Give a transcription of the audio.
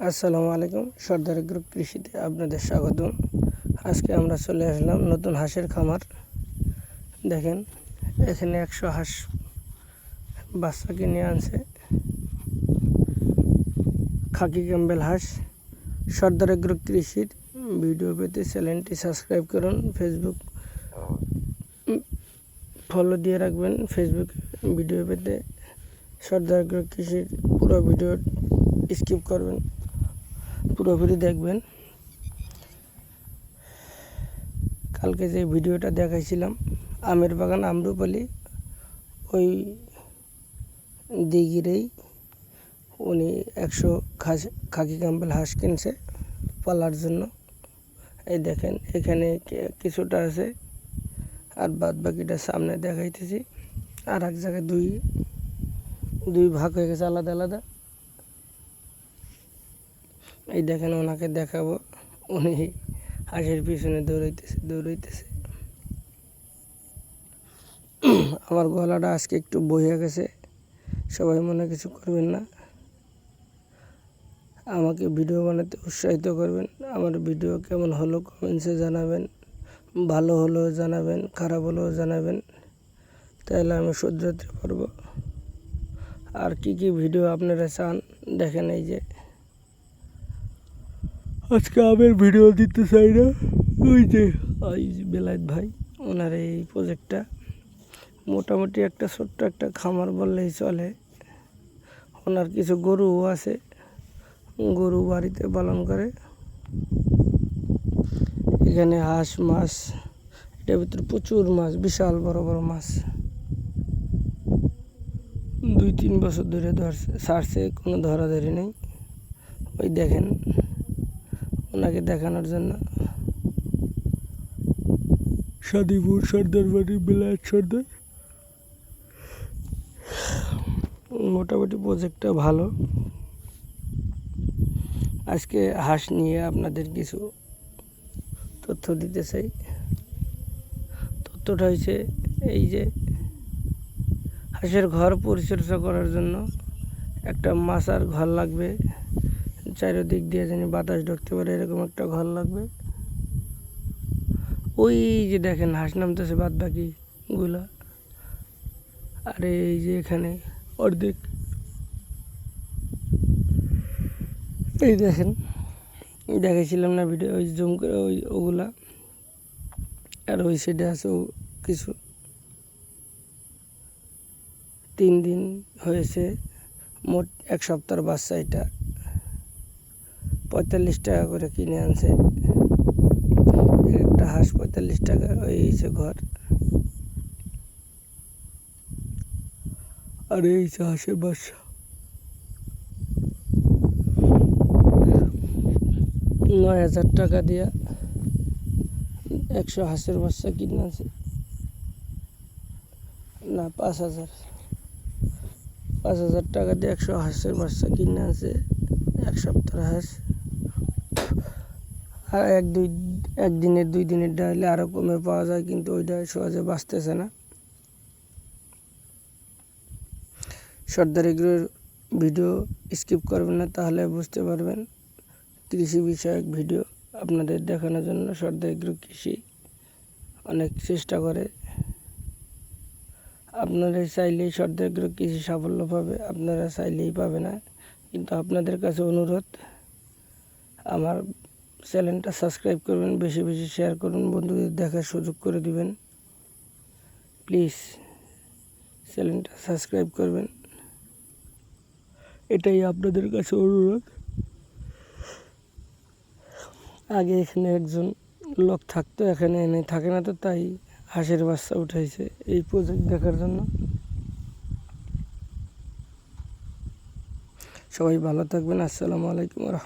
আসসালামু আলাইকুম, সর্দার গ্রুপ কৃষিতে আপনাদের স্বাগতম। আজকে আমরা চলে আসলাম নতুন হাঁসের খামার। দেখেন, এখানে একশো হাঁস বাচ্চা কিনে আনছে। খাকি ক্যাম্বেল হাঁস, সর্দার গ্রুপ কৃষির ভিডিও পেতে চ্যানেলটি সাবস্ক্রাইব করুন, ফেসবুক ফলো দিয়ে রাখবেন, ফেসবুক ভিডিও পেতে। সর্দার গ্রুপ কৃষির পুরো ভিডিও স্কিপ করবেন। পুরোপুরি দেখবেন। কালকে যে ভিডিওটা দেখাইছিলাম, আমের বাগান আমরুপালি, ওই দিঘিরেই উনি একশো খাস, খাকি কাম্বেল হাঁস কিনছে পালার জন্য। এই দেখেন, এখানে কিছুটা আছে, আর বাদ বাকিটা সামনে দেখাইতেছি। আর এক জায়গায় দুই দুই ভাগ হয়ে গেছে আলাদা আলাদা। এই দেখেন ওনাকে দেখাবো। উনি হাঁসের পিছনে দৌড়াইতেছে দৌড়াইতেছে। আমার গলাটা আজকে একটু বইয়া গেছে। সবাই মনে কিছু করবেন না। আমাকে ভিডিও বানাতে উৎসাহিত করবেন। আমার ভিডিও কেমন হলো কমেন্টসে জানাবেন। ভালো হলেও জানাবেন, খারাপ হলেও জানাবেন। তাহলে আমি শুধরাতে পারব। আর কি কি ভিডিও আপনারা চান, দেখেন এই যে। আজকে আমের ভিডিও দিতে চাই না। ওই যে, ওই বেলায়েত ভাই, ওনার এই প্রজেক্টটা মোটামুটি একটা ছোট্ট একটা খামার বললেই চলে। ওনার কিছু গরুও আছে, গরু বাড়িতে পালন করে। এখানে হাঁস, মাছ, এটার ভিতরে প্রচুর মাছ, বিশাল বড় বড় মাছ। দুই তিন বছর ধরে ধরছে, ছাড়ছে, কোনো ধরাধরি নেই। ওই দেখেন। ওনাকে দেখানোর জন্য। সাদিপুর সর্দার বাড়ি বিলায়ত সর্দার। মোটামুটি প্রজেক্টটা ভালো। আজকে হাঁস নিয়ে আপনাদের কিছু তথ্য দিতে চাই। তথ্যটা হয়েছে এই যে হাঁসের ঘর পরিচর্যা করার জন্য একটা মাচার ঘর লাগবে। চারিদিক দিয়ে যেন বাতাস ঢুকতে পারে, এরকম একটা ঘর লাগবে। ওই যে দেখেন, হাঁস নামতেছে বাদ বাকিগুলা আর, এই যে এখানে অর্ধেক। এই দেখেন দেখেছিলাম না ভিডিও ওই জুম করে ওই ওগুলা। আর ওই সাইডে আছে কিছু। তিন দিন হয়েছে, মোট এক সপ্তাহের বাচ্চা এটা। পঁয়তাল্লিশ টাকা করে কিনে আনছে। একটা হাঁস পঁয়তাল্লিশ টাকা, ওই হয়েছে ঘর। আর এই যে হাঁসের বাচ্চা নয় হাজার টাকা দিয়া একশো হাঁসের বাচ্চা কিনে আনছে। না, পাঁচ হাজার। পাঁচ হাজার টাকা দিয়ে একশো হাঁসের বাচ্চা কিনে আনছে। এক সপ্তাহ হাঁস। আর এক দুই একদিনের দুই দিনের ডাইলে আরও কমে পাওয়া যায়, কিন্তু ওইটা সহজে বাঁচতেছে না। সর্দার এগুলোর ভিডিও স্কিপ করবেন না, তাহলে বুঝতে পারবেন কৃষি বিষয়ক ভিডিও আপনাদের দেখানোর জন্য সর্দার এগ্রো কৃষি অনেক চেষ্টা করে। আপনারা চাইলেই সর্দার এগ্রো কৃষি সাফল্য পাবে, আপনারা চাইলেই পাবে না, কিন্তু আপনাদের কাছে অনুরোধ, আমার চ্যানেলটা সাবস্ক্রাইব করবেন, বেশি বেশি শেয়ার করুন বন্ধুদের দেখার সুযোগ করে দিবেন। প্লিজ চ্যানেলটা সাবস্ক্রাইব করবেন। এটাই আপনাদের কাছে অনুরোধ। আগে এখানে একজন লোক থাকতো, এখানে এনে থাকে না তো, তাই হাঁসের বাচ্চা উঠাইছে এই প্রজেক্ট দেখার জন্য। সবাই ভালো থাকবেন, আসসালামু আলাইকুম রহমতুল্লাহ।